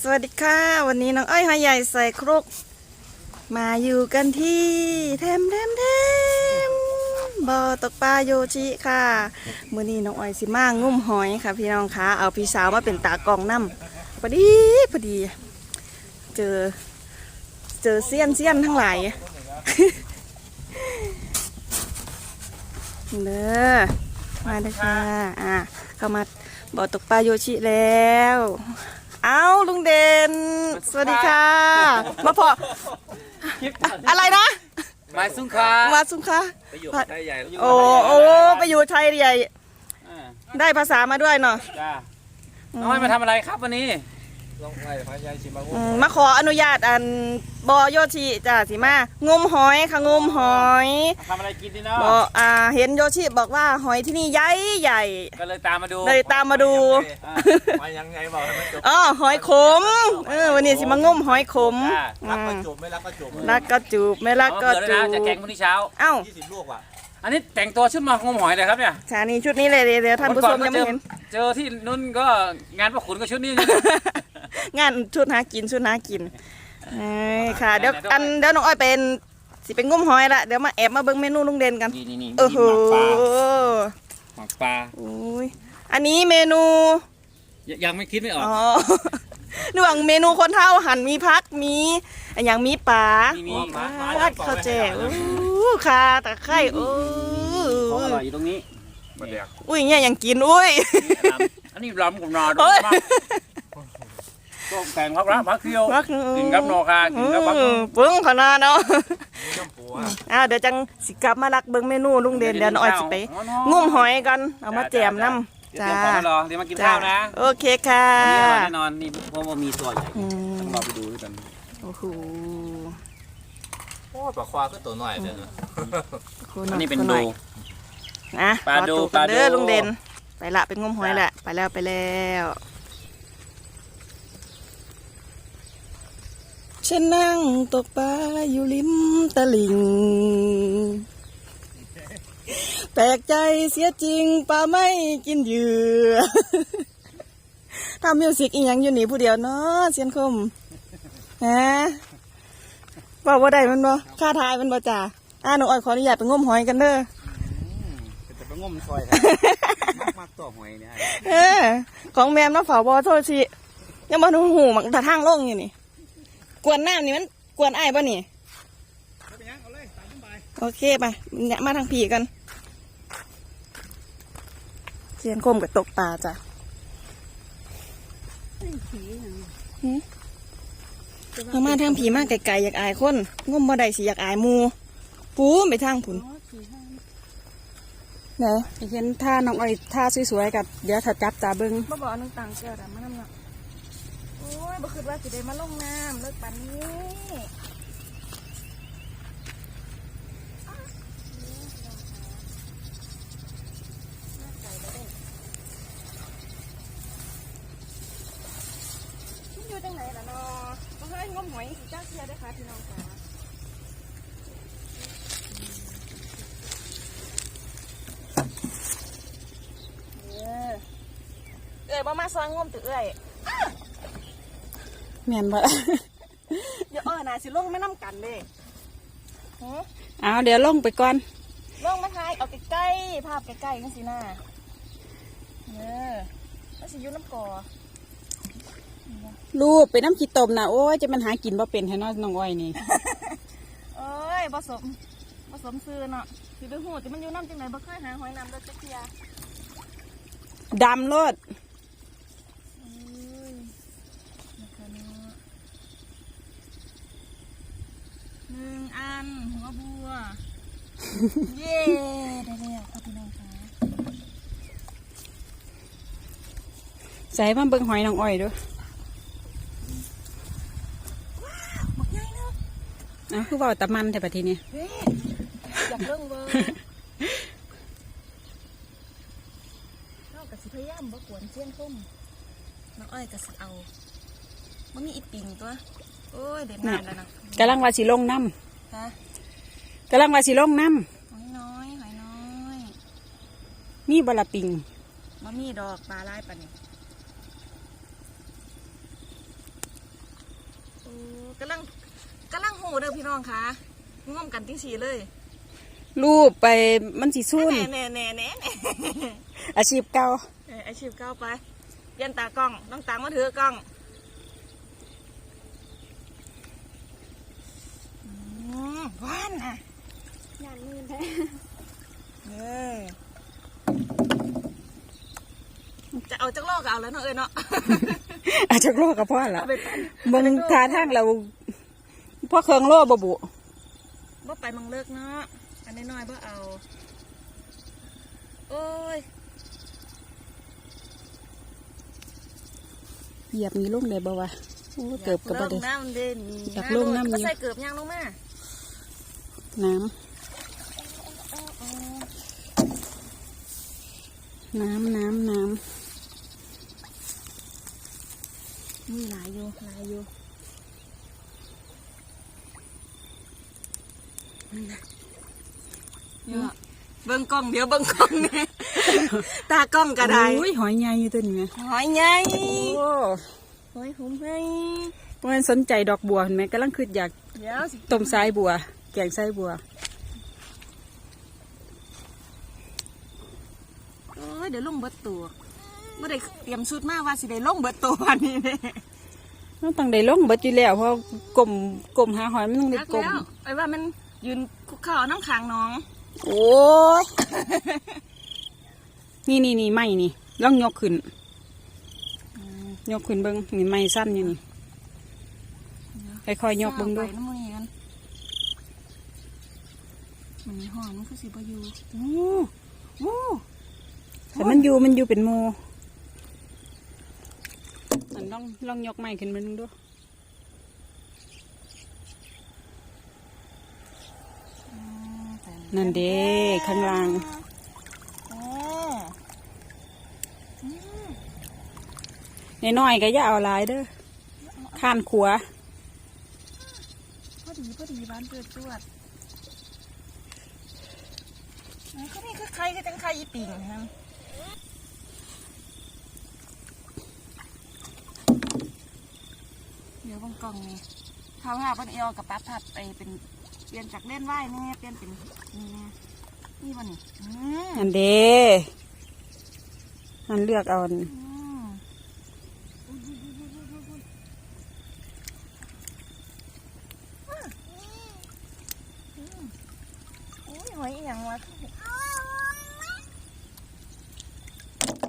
สวัสดีค่ะ วันนี้น้องอ้อยหอยใหญ่ใส่ครก มาอยู่กันที่แทมแทมแทมบ่อตกปลาโยชิค่ะมื้อนี้น้องอ้อยสิมางุ่มหอยค่ะ พี่น้องคะเอาพี่สาวมาเป็นตากองน้ำพอดีพอดี เจอ เจอเซียนเซียนทั้งหลายเด้อมาเลยค่ะอะเข้ามาบ่อตกปลาโยชิแล้ว เอาลุงเด่นสวัสดีค่ะ มาพออะไรนะไม้ซุ้งคามาสุงคะไปอยู่ไทยใหญ่แล้วอยู่โอ้โอ้ไปอยู่ไทยใหญ่อ่าได้ภาษามาด้วยเนาะจ้าน้อยมาทำอะไรครับวันนี้ ลองไล่พายายชิมาอืมมาขออนุญาตอันบอโยชิจ้าสิมางมหอยค่ะงมหอยทำอะไรกินดีเนาะบออ่าเห็นโยชิบอกว่าหอยที่นี่ใหญ่ใหญ่ ก็เลยตามมาดูเลยตามมาดู อ่ามายังไงบอกให้มันจบอ๋อหอยขมเออวันนี้สิมางมหอยขมจ้ารักอืก็มจบไม่รักก็จบรักก็จูบไม่รักเอาก็เผื่อด้วยจูนะจะแข่งบพรุ่งนี้เช้า เอ้ายี่สิบลูกว่ะอันนี้แต่งตัวชุดมางมหอยเลยครับเนี่ยชานี้ชุดนี้เลยเดี๋ยวท่านผู้ชมวัยังก่ไม่อเห็นเจอที่นุ่นก็งานประขุนก็ชุดนี้ งานชุดหากินชุดหากินเอ้ยค่ะ เดี๋ยวอันเดี๋ยวน้องอ้อยเป็นสิเป็นงุ้มหอยละเดี๋ยวมาแอบมาเบิ่งเมนูลุงเด่นกันนี่นี่นี่โอ้โหหมักปลาอุ้ยอันนี้เมนู ยังยังไม่คิดไม่ออกอ๋อระหว่างเมนูคนเท่าหันมีพักมีอันอย่างมีปลามีมีปลาข้าวแจ่วอู้ค่ะตะไคร้อู้ของอร่อยอยู่ตรงนี้มาแดกอุ้ยเนี่ยยังกินอุ้ยอันนี้ลำกับนอด เฮ้ยก็แต่งพักรักพักเคี้ยวพักกินกับนอคากินกับพักอืมปึ้งขนาดเนาะนี่น้ำปูอะอ่าเดี๋ยวจังสิกลับมารักเบิ่งเมนูลุงเด่นเดี๋ยวน้องอ้อยสิไปงุ้มหอยกันเอามาแจมน้ำเดี๋ยวจ้าเตรียมของมารอเดี๋ยวมากินข้าวนะโอเคค่ะวันนี้อร่อยแน่นอนนี่เพราะว่ามีตัวใหญ่อืต้องมรอไปดูด้วยกันโอ้โหโอ้ปลาควาก็ตัวน้อยเด้ออันนี้เป็นคดูหอยนะปลาดูขอตัวกันเด้อปลาดูลุงเด่นไปละไปงมหอยละไปแล้วไปแล้ว ฉันนั่งตกปลาอยู่ริมตลิ่ง แปลกใจเสียจริงปลาไม่กินเหยื่อทำมิวสิกอีหยังอยู่นี่ผู้เดียวเนาะเสียนคมฮะบอกว่าได้มันบ่ค่าทายมันบ่จ่าอ่าหนูอ้อยขออนุญาตไปงมหอยกันเด้อจะไปงมซอยมากตัวหอยเนี่ยเออของแมมน้ำเผาบอโทษทียังบ่หนูหูมันแต่ทางลงอยู่นี่ กวนน้ำนี่มันกวนไอ้ายป่ะนี่โอเคไปเนี่ยมาทางผีกันเสียนคมกับตกปลาจ้ะหืมเอามาทางผีมากไกลๆอยากอายคนงมบ่ได้สิอยากอายหมูปูนไปทางผุนไหนเห็นท่าน้องอ้อยท่าสวยๆกับเดี๋ยวถ้าจับตาเบิ้งบ่บอกนึงต่างเชื่อดมาน้ำเนาะ โอ้ยบ่คิดว่าสิได้มาลงน้ำเลิกปันนี้มันอยู่จังไหนล่ะเนาะบ่เคยงมหอยจ้าเชื่อได้ค่ะพี่น้องค่ะเออเอ้ยบ่มาซอยงมตึกเอ้ย แม่นบ่เดี๋ยวเออน่ะสิลงไม่น้ำกันเด้หือเอาเดี๋ยวลงไปก่อน ลงมาถ่ายเอาใกล้ๆภาพใกล้ๆกันสิหน้าเออแล้วสิอยุ่น้ำก่อรูปไปน้ำขี้ตมนะโอ้ยจะมันหากินบ่เป็นให้น้องน้องอ้อยนี่เอ้ยผสมผสมซื้อเนาะสิไปหูจะมันอยู่น้ำจังไหนบ่เคยหาหอยน้ำเลยจักเทียดำโลด เอ้ยนะคะเนาะ หนึ่งอัน หัวบัว เย้ได้แล้วค่ะพี่น้องค่ะใส่มาเบิ้งหอยน้องอ้อยดูหมดใหญ่เนาะเอาคือเว่าแตะมันแต่ปะทีนี้เฮ้ยอยากเรื่องเวอร์เข้ากับสิพยายามบ่กวนเสี้ยนคุ้มน้องอ้อยกับสิเอามันมีอีปิงตัว โอ้ยเด็ดนานแล้วนะกำลังว่าสิลงน้ฮะำกำลังว่าสิลงน้หอยน้อยหอยน้อยำมีบละปิงมันมีดอกปลาลายปะนี่กำลังกำลังหูเด้อพี่น้องค่ะง่วมกันที่สีเลยรูปไปมันสิซุ่นแน่แน่แน่แน่แน่อาชีพเก่า เอออาชีพเก้าไปเปลี่ยนตากล้องน้องตังมาถือกล้องอืมหวาน อะงานมือแท้เออจะเอาจักโลกก็เอาแล้วเนาะเอ้ยเนาะอาจจะโลกกับพ่อละเอาไปปั่นเบิ่งท่าทางเราพ่อเครื่องโลบ่บุบ่ไปมังเลิกเนาะอันน้อยๆบ่เอา โอ้ยเหยียบมีลูกได้บ่วะโอ้เกือบกับบ่เริ่มได้น้ำเด่นอยากลงน้ำอยู่ ก็ใส่เกือบย่างลงมา น้ำ น้ำ น้ำ น้มีหลายอยู่หลายอยู่เยอะเบิ่งกล้องเดี๋ยวเบิ่งกล้องเนี่ยตากล้องก็ได้ำอุ้ยหอยใหญ่อยู่ตัวนี้ไงหอยใหญ่โอ้หอยหุ่มให้เพราะฉะนั้นสนใจดอกบัวเห็นไหมกำลังคิดอยากเดี๋ยวสิต้มสายบัว แกงสายบัวโอ้ยเดี๋ยวลงเบิดตัวเมื่อได้เตรียมชุดมาว่าสิได้ลงเบิดตัววันนี้เด้มันต้องได้ลงเบิดอยู่แล้วเพราะกลมกลมหาหอยมันต้องได้นักกลมแล้วไปว่ามันยืนคุกเข่าน้ำขังน้อง โอ้ยนี่นี่นี่ไม่นี่ลองยกขึ้นยกขึ้นเบิ้งนี่ไม่สั้นอยู่นี่ค่อยๆยกเบิ้งดูไปน้ำ มือกันมันมีหอมมันคือสิบอยู่โอ้โหแต่มันอยู่มันอยู่เป็นโมอันลองลองยกไม้ขึ้นมาดูดูนั่นเด้ข้างล่างโอ้น้อยๆก็อย่าเอาหลายเด้อข้านขัวพอดีพอดีบ้านเกิดจวดไหน ก็นี่คือใครก็จังใครอีปิ่งฮะเดี๋ยวบางกล่องนี่เขาหาปันเอวกับปั๊บผัดไปเป็นเปลี่ยนจากเล่นว่ายนี่เปลี่ยนเป็นนี่นะนี่วันนี้อันเดอันเลือกเอาอันมโอ้ยหอยอหย่างวะ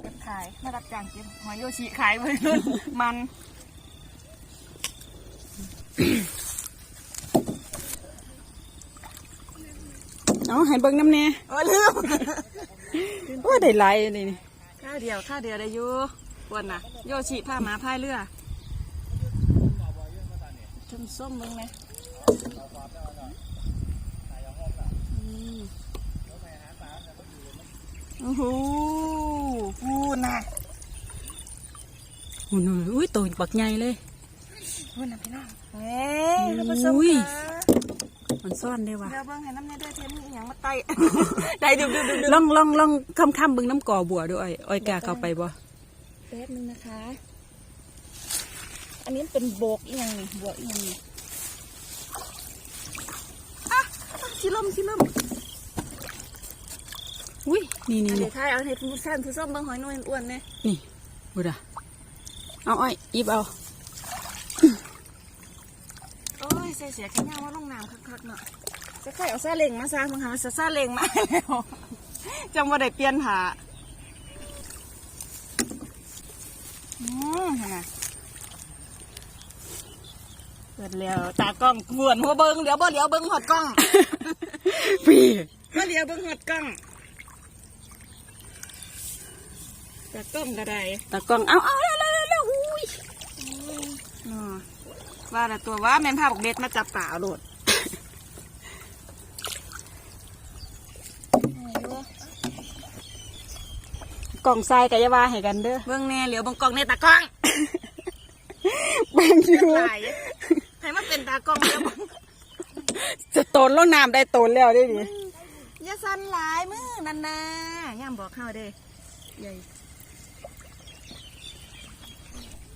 เก็บขายมารับจ้างเก็บ หอยโยชิขายไว้รุ่นมันเอาให้เบิ้งน้ำแน่โอ้ยลืมโอ้ได้หลายเลยนี่ข้าวเดียวข้าวเดียวได้อยู่ปวนน่ะโยชิผ้าหมาพายเรือชมส้มมึงไหมอืมโอ้โหพูดนะ อุ้ยอุ้ยตัวบักใหญ่เลยพูดนะพี่น้องเฮ้ยท่านผู้ชมอุ้ยค่ะมันซ่อนได้ว่ะเดี๋ยวเบิ่งให้น้ำในเด้อเทียนนี่อหย่างมาไต่ได้ดึบดึบดึบดึบลองลองลองคำคำๆเบิ้งน้ำก่อบัวด้วยอ้อยกล้าเข้าไปบ่แป๊บนึงนะคะ อันนี้เป็นโบกอีกอย่างนี่บวกอีกอย่างนี่อะอะชิลมชิลมอุ้ย นี่นี่เดี๋นี่ยวทายเอาให้ผู้ชมผู้ชมเบิ่งหอยนวลอ้วนๆเนี่ยนี่บุดา เอาอ้อยหยิบเอาโอ้ยใส่เสียแค่ย่างว่าลงน้ำคักๆเนาะจะใครเอาซาเล้งมาซะมึงหาซาซาเล้งมาแล้วจังว่าได้เปลี่ยนผ้าอืมเห็นไหมเปิดแล้วตากล้องกวนหัวเบิ้งเดี๋ยวบ่เดี๋ยวเบิ้งหอดกล้องพี่บ่เดี๋ยวเบิ้งหอดกล้องตากล้องก็ได้ตากล้องเอาเอาเร็วเร็วเร็วเร็วอุ้ย อ๋อว่าแต่ตัวว่าแม่นพาบอกเบ็ดมาจับป่าเอาโลดกล่องทรายกับยาวาให้กันเด้อเบิ้งแน่เหลียวเบิ้งกล้องในตากล้องบางอยู่ตายให้มันเป็นตากล้องเดี๋ยวเบิ่งจะโตนลงน้ำได้โตนแล้วได้ดิอย่าสั่นหลายมือนั่นนะย่ามบอกเข้าเด้ใหญ่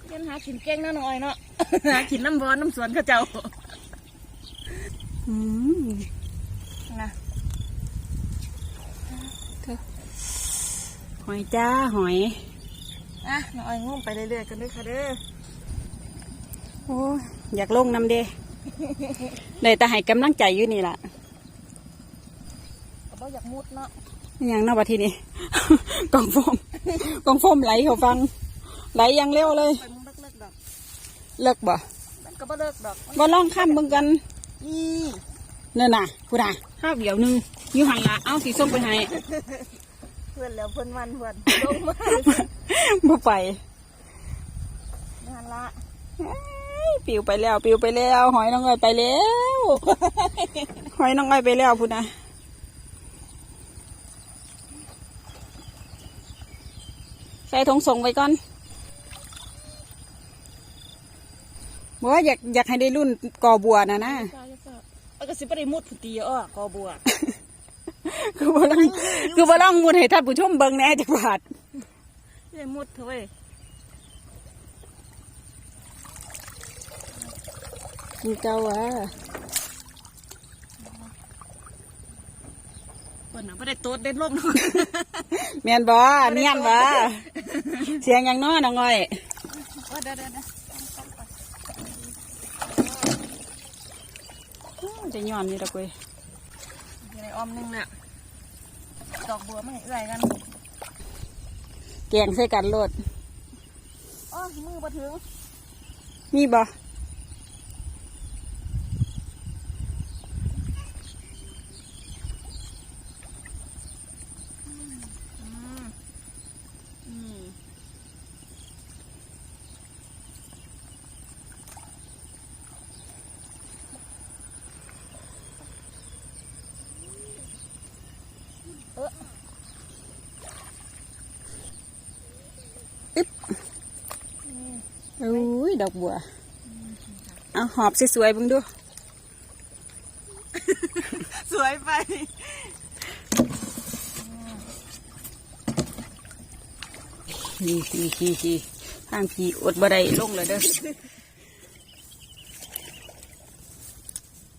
เรียนหากินเก่งนะน้องอ้อยเนาะ หากินน้ำบอนน้ำสวนเขาเจ้าอืมนะหอยจ้าหอยอะน้องอ้อยงุ่มไปเรื่อยๆกันด้วยค่ะเด้อโอ้ยอยากลงน้ำเด้ได้แต่ให้กำลังใจอยู่นี่ล่ะก็บ่อยากมุดเนาะอิหยังเนาะบัดทีนี้กองโฟมกองโฟมไหลเขาฟัง ไหลอยังเร็วเลย เลิกบ่มันก็บ่เลิกดอกบ่ลองข้ามเบิ่งกันอีนั่นน่ะพูดอะข้าวเดียวหนึงอยู่หันละเอาสีส้มไปให้เพื่อนแล้วเพื่อนวันเพื่อนลงมาบ่ไปนั่นละเอ้ยปิวไปแล้วปิวไปแล้ว หอยน้องอ้อยไปแล้วหอยน้องอ้อยไปแล้วพูดนะใส่ทงส่งไว้ก่อน บอกว่าอยากอยากให้ได้รุ่นกอบัวนะนะจ้าจ้าจ้าเอาก็สิบ่ได้มุดผู้ตีอ้อกอบัวคือบ่ต้องคือบ่ต้องมุดให้ท่านผู้ชมเบิ่งแหน่จักบาทได้มุดเถอะเว้ยมีเจ้าอะเพิ่นน่ะบ่ได้โตดได้ลงเนาะแม่นบ่เนียนบ่เสียงหยังน้อน้องอ้อยโอ้เด้อเด้อเด้อ อื้อ จะย้อนนี่ดอกเว้ยอยู่ในอ้อมหนึงน่ะดอกบัวไม่เอื่อยกันแกงใส่กันโลดอ้อมือบ่ถึง มีบ่ ดอกบัว เอาหอบสวยๆเบิ่งดู สวยไปนี่นี่นี่นี่ทางพี่อดบ่ได้ลงเลยเด้อ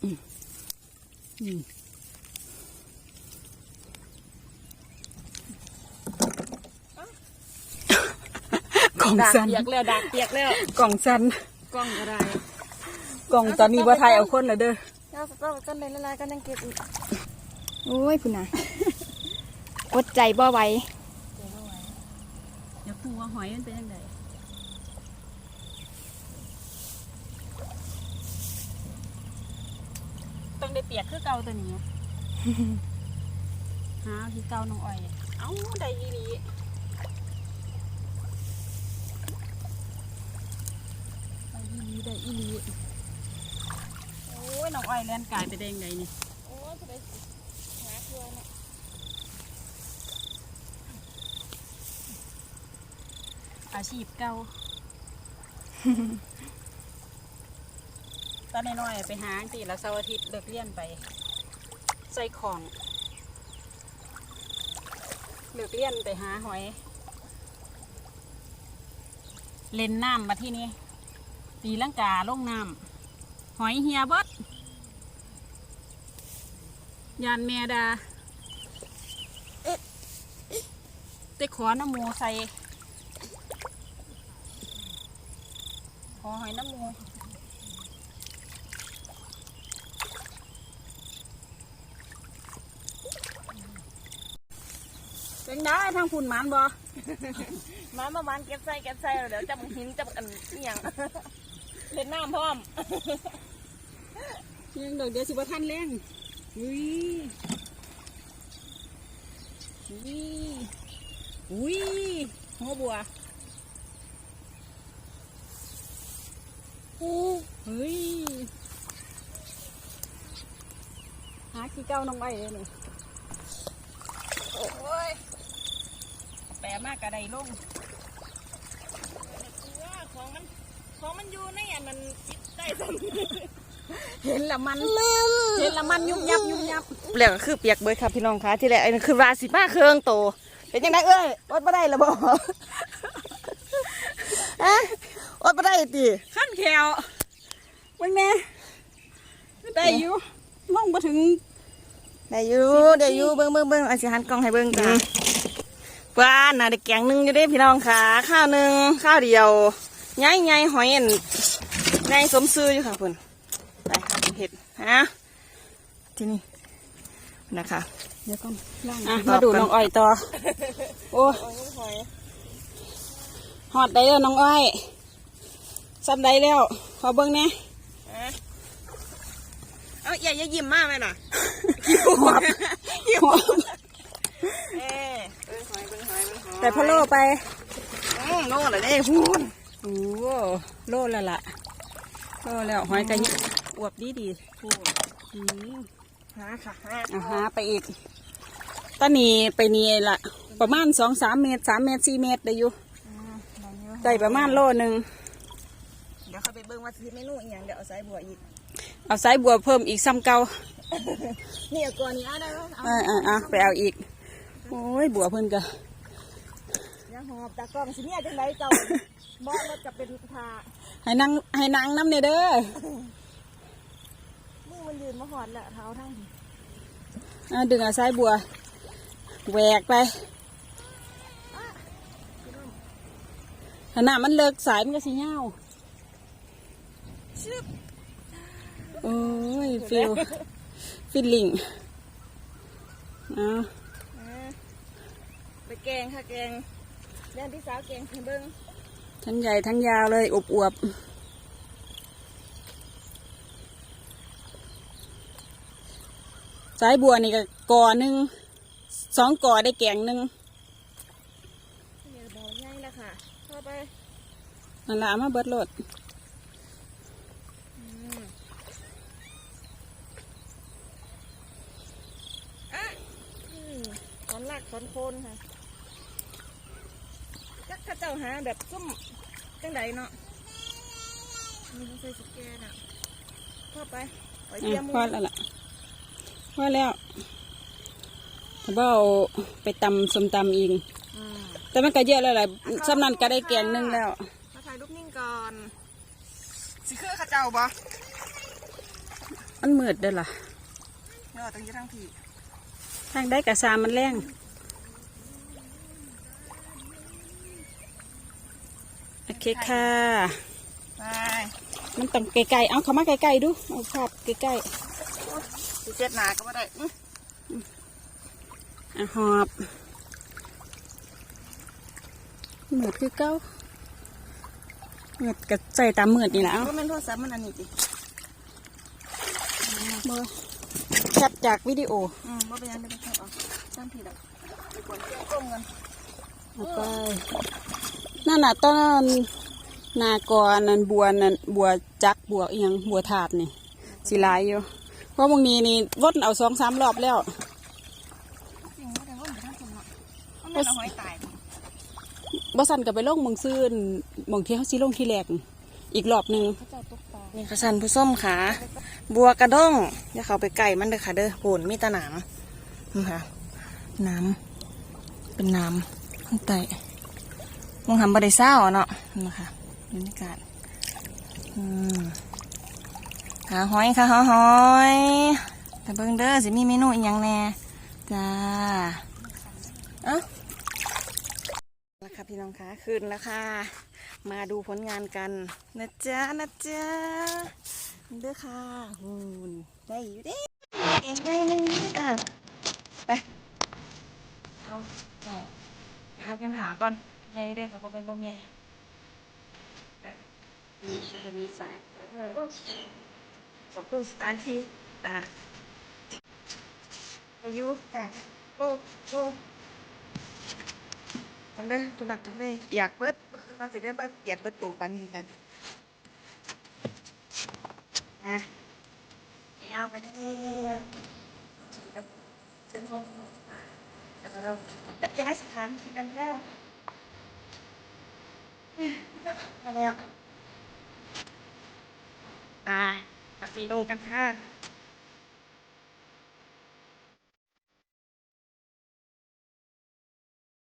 อืมอืมก ล่องดากสันเปียกแล้วดากเปียกแล้วกล่องสันกล้องอะไรกล่องตอนนี้บ่ทายเอาคนเลยเด้อเจ้าก็กันในละลายกันยังเก็บอีกโอ้ยพุ่นนะอดใจบ่ไหวเดี๋ยวพูว่าหอยมันเป็นยังไงต้องได้เปียกคือเก่าตัวนี้หาที่เก่าน้องอ้อย เอ้าได้อีห ได้อีหลีได้อีหลีโอ้ยน้องอ้อยแล่นกายไปได้ยังไงนี่โอ้ยจะไปหาเพื่อนเนี่ยอาชีพเก่าตอนน้อยๆไปหาตีละเสาร์อาทิตย์เลิกเรียนไป ใส่ของเลิกเรียนไปหาหอย เล่นน้ำมาที่นี่ ตีลังกาลงน้ำหอยเฮียบดยานแมดาเตะขอน้ำมูใส่ขอหอยน้ำมูเป็นได้ทางฝุ่นมันบ่มาประมาณเก็บใส่เก็บใส่เดี๋ยวจับหินจับอันนี่ยัง เล่นน้ำพร้อม ยังดอกเดียวสิบ่ทันแรงอุ้ยอุ้ยอุ้ยหัวบัวเฮ้ยหาขี้เก้าน้องใบเลยนี่โอ้ยแปะมากกระไดลงของมัน ของมันอยู่ในอันมันได้สมเห็นละมันเห็นละมันยุบยับยุบยับเปลือกก็คือเปียกเบิดครับพี่น้องคะที่แรกไอ้นั่นคือราสิมาเครื่องโตเป็นยังไงเอ้ยรถไม่ได้ละบ่อะโอ๊ยบ่ได้ติขั้นแขวเบิ่งแน่ได้อยู่มองมาถึงได้อยู่ได้อยู่เบิ่งเบิ่งเบิ่งเอาสิหันกล้องให้เบิ่งจ้าปลาน่ะได้แกงหนึงอยู่เด้พี่น้องค่ะข้าวหนึงข้าวเดียว ใหญ่ๆหอยอันในสมซื้ออยู่ค่ะเพิ่นไปเห็ดฮะที่นี่นะคะเดี๋ยวก่อนล่างอะมาดูน้องอ้อยต่อโอ้หอดได้แล้วน้องอ้อยซ้ำได้แล้วขอเบิ่งแหน่เอาอย่าอย่ายิ้มมากไหมล่ะหัวบหัวบเอ้เบิ่งหอยเบิ่งหอยเบิ่งหอยแต่พะโล่ไปอืมโน่นเลยเด้พูนโอ้โหโลแล้วล่ะโลแล้วหอยกระยิอวบดีดีพูอืมหาค่ะหาเอาหาไปอีกตอนนี้ไปนี่ละประมาณสองสามเมตรสามเมตรสี่เมตรได้อยู่ได้ประมาณโลหนึ่งเดี๋ยวเขาไปเบิ่งว่าสิเมนูอีหยังเดี๋ยวเอาใส่บัวอีก เอาสายบัวเพิ่มอีกซ้ำเก่านี่เอาก่อนนี้เอาได้ไหมเอาอ่าอ่าอ่าไปเอาอีก โอ้ยบัวเพิ่นก็ อย่าหอบตากล้องสิเนี่ยจังไดเจ้าบ่แล้วจะเป็นทาให้นั่งให้นั่งน้ำเนี่ยเด้อมือมันยืนมาหอดแล้วเท้าทั้งอ่าดึงเอาสายบัวแหวกไปขนาดมันเลิกสายมันก็สิเงาวโอ้ยฟิลฟิลลิ่งอ่าไปแกงค่ะแกง เรื่องพี่สาวแกงให้เบิ่งทั้งใหญ่ทั้งยาวเลยอบอวบสายบัวนี่ก็ก่อหนึ่งสองก่อได้แกงหนึ่งนี่บอกง่ายแล้วค่ะเข้าไปนั่นละเอามาเบิดโหลดอืมตอนลากตอนโคนค่ะจักเข้าเจ้า หาแบบซุ่มจังไดเนาะมีต้องใส่สแกนอะเข้าไปปล่อยอะเทียมพอแล้วล่ะพอแล้วเบ้าไปตำสมตำอีกอืมแต่มันก็เยอะแล้วแหละสำนันก็ได้แกงหนึ่งแล้วมาถ่ายรูปนิ่งก่อนสิคือเข้าเจ้าบ่มันมืดเด้อล่ะเนาะต้องอยืดทั้งทีทางได้กระซามันแรง โอเคค่ะ ไปมันต้องไกลๆ เอาเขามาไกลๆดู เอาภาพใกล้สิเจ็ดหนาก็ไม่ได้อื้อๆอะหอบเหมือดคือเก้าเหมือดกับใจตามเหมือดนี่แหละเอาว่าแม่นโทรศัพท์มันอันนี้จิบ่แคปจากวิดีโออืมว่าเป็นยังไงเป็นเอาสร้างทีดอกไปกวนเกี่ยวก้มกันเอาไป นั่นน่ะต้นนากอนั่นบัวนั่นบัวจักบัวเอียงบัวถาดนี่สิหลายอยู่เพราะบางนี้นี่วนเอาสองสามรอบแล้วว่าแต่ว่ามันทั้งคนเนาะมันเป็นเอาหอยตายบ่สันกับไปลงมืองซื่นมองที่เขาสิลงที่แรกอีกรอบหนึ่งนี่ค่ะสันผู้ส้มขาบัวกระด้งอย่าเขาไปไก่มันเด้อค่ะเด้อโผนมีตะหนามนี่ค่ะน้ำเป็นน้ำข้างใต้ มองหำบริเศร้าเนาะนี่นะคะบรรยากาศอืมหาหอยค่ะหาหอยแต่เบิ่งเด้อสิมีเมนูอีกอย่างแน่จ้าเอ้าแล้วค่ะพี่น้องคะคืนแล้วค่ะ มาดูผลงานกันนะจ๊ะนะจ๊ะเด้อค่ะหูนได้อยู่เด้เองได้หนึ่งอะไปเอาต่อหากันหาก่อน ไงเด้อค่ะก็เป็นบ่แม่มีจะมีสายเออขอบคุณสถานที่อะอายุอะโอ้โอ้ทำได้ตุนักทำได้อยากเปิดเราสิได้เปิดเกียดเปิดตูปันกันนะเอาไปได้ถึงห้องแล้วเราจะย้ายสถานที่กันแล้ว มาแล้วตายไปดูกันค่ะ